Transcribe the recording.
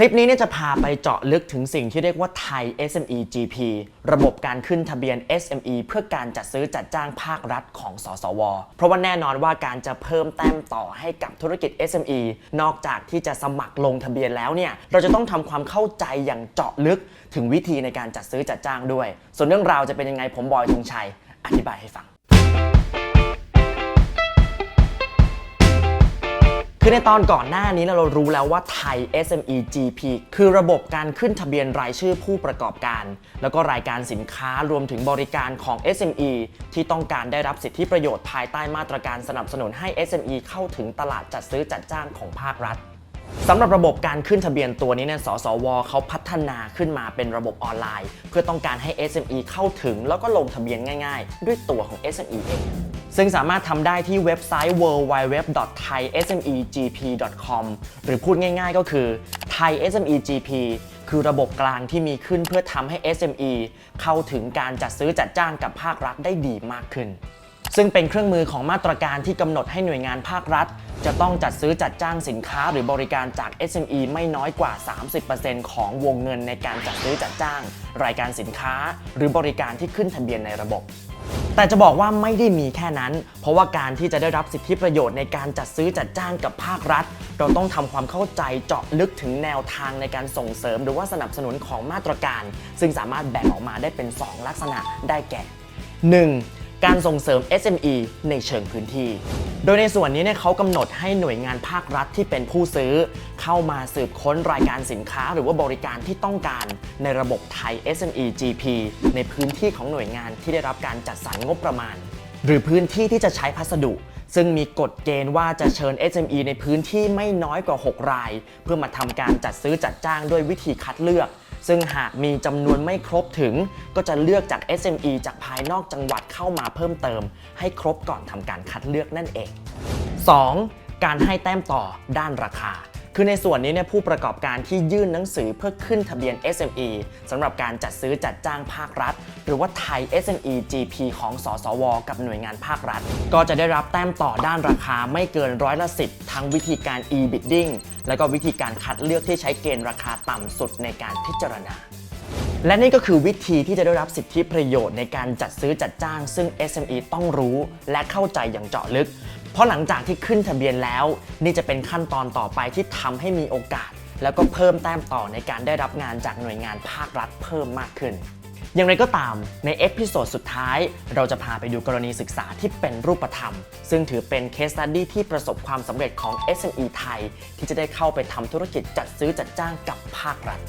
คลิปนี้เนี่ยจะพาไปเจาะลึกถึงสิ่งที่เรียกว่าไทย SME GP ระบบการขึ้นทะเบียน SME เพื่อการจัดซื้อจัดจ้างภาครัฐของสสว เพราะว่าแน่นอนว่าการจะเพิ่มแต้มต่อให้กับธุรกิจ SME นอกจากที่จะสมัครลงทะเบียนแล้วเนี่ยเราจะต้องทำความเข้าใจอย่างเจาะลึกถึงวิธีในการจัดซื้อจัดจ้างด้วย ส่วนเรื่องราวจะเป็นยังไงผมบอยธงชัยอธิบายให้ฟัง คือในตอนก่อนหน้านี้เรารู้แล้วว่าไทย SME GP คือระบบการขึ้นทะเบียนรายชื่อผู้ประกอบการ แล้วก็รายการสินค้ารวมถึงบริการของ SME ที่ต้องการได้รับสิทธิประโยชน์ภายใต้มาตรการสนับสนุนให้ SME เข้าถึงตลาดจัดซื้อจัดจ้างของภาครัฐสำหรับระบบการขึ้นทะเบียนตัวนี้เนี่ย สสวเขาพัฒนาขึ้นมาเป็นระบบออนไลน์ เพื่อต้องการให้ SME เข้าถึงแล้วก็ลงทะเบียนง่าย ๆ ด้วยตัวของ SME เอง ซึ่งสามารถทำได้ที่เว็บไซต์ www.thaismegp.com หรือพูดง่ายๆก็คือ Thai SME GP คือระบบกลางที่มีขึ้นเพื่อทำให้ SME เข้าถึงการจัดซื้อจัดจ้างกับภาครัฐได้ดีมากขึ้น ซึ่งเป็นเครื่องมือของมาตรการที่กำหนดให้หน่วยงานภาครัฐ จะต้องจัดซื้อจัดจ้างสินค้าหรือบริการจาก SME ไม่น้อยกว่า 30%ของวงเงินในการจัดซื้อจัดจ้าง รายการสินค้า หรือบริการที่ขึ้นทะเบียนในระบบ แต่จะบอกว่าไม่ได้มีแค่นั้น เพราะว่าการที่จะได้รับสิทธิประโยชน์ในการจัดซื้อจัดจ้างกับภาครัฐ เราต้องทำความเข้าใจเจาะลึกถึงแนวทางในการส่งเสริม หรือว่าสนับสนุนของมาตรการ ซึ่งสามารถแบ่งออกมาได้เป็น 2 ลักษณะได้แก่ 1. การส่งเสริม SME ในเชิงพื้นที่ โดยในส่วนนี้เนี่ยเขากำหนดให้หน่วยงานภาครัฐที่เป็นผู้ซื้อ เข้ามาสืบค้นรายการสินค้าหรือว่าบริการที่ต้องการในระบบไทย SME GP ในพื้นที่ของหน่วยงานที่ได้รับการจัดสรรงบประมาณ หรือพื้นที่ที่จะใช้พัสดุซึ่งมีกฎเกณฑ์ว่าจะเชิญ SME ในพื้นที่ไม่น้อยกว่า 6 ราย เพื่อมาทำการจัดซื้อจัดจ้างด้วยวิธีคัดเลือก ซึ่งหากมีจำนวนไม่ครบถึง ก็จะเลือกจาก SME จากภายนอกจังหวัดเข้ามาเพิ่มเติม ให้ครบก่อนทำการคัดเลือกนั่นเอง 2. การให้แต้มต่อด้านราคา คือในส่วนนี้เนี่ยผู้ประกอบการที่ยื่นหนังสือเพื่อขึ้นทะเบียน SME สำหรับการจัดซื้อจัดจ้างภาครัฐ หรือว่าไทย SME GP ของสสว กับหน่วยงานภาครัฐ ก็จะได้รับแต้มต่อด้านราคาไม่เกินร้อยละสิบทั้งวิธีการ e-bidding แล้วก็วิธีการคัดเลือกที่ใช้เกณฑ์ราคาต่ำสุดในการพิจารณาและนี่ก็คือวิธีที่จะได้รับสิทธิประโยชน์ในการจัดซื้อจัดจ้าง ซึ่ง SME ต้องรู้และเข้าใจอย่างเจาะลึก เพราะหลังจากที่ขึ้นทะเบียนแล้ว นี่จะเป็นขั้นตอนต่อไปที่ทำให้มีโอกาส แล้วก็เพิ่มแต้มต่อในการได้รับงานจากหน่วยงานภาครัฐเพิ่มมากขึ้น อย่างไรก็ตามในเอพิโซดสุดท้าย เราจะพาไปดูกรณีศึกษาที่เป็นรูปธรรม ซึ่งถือเป็นเคสตัดดี้ที่ประสบความสำเร็จของ SME ไทย ที่จะได้เข้าไปทำธุรกิจจัดซื้อจัดจ้างกับภาครัฐ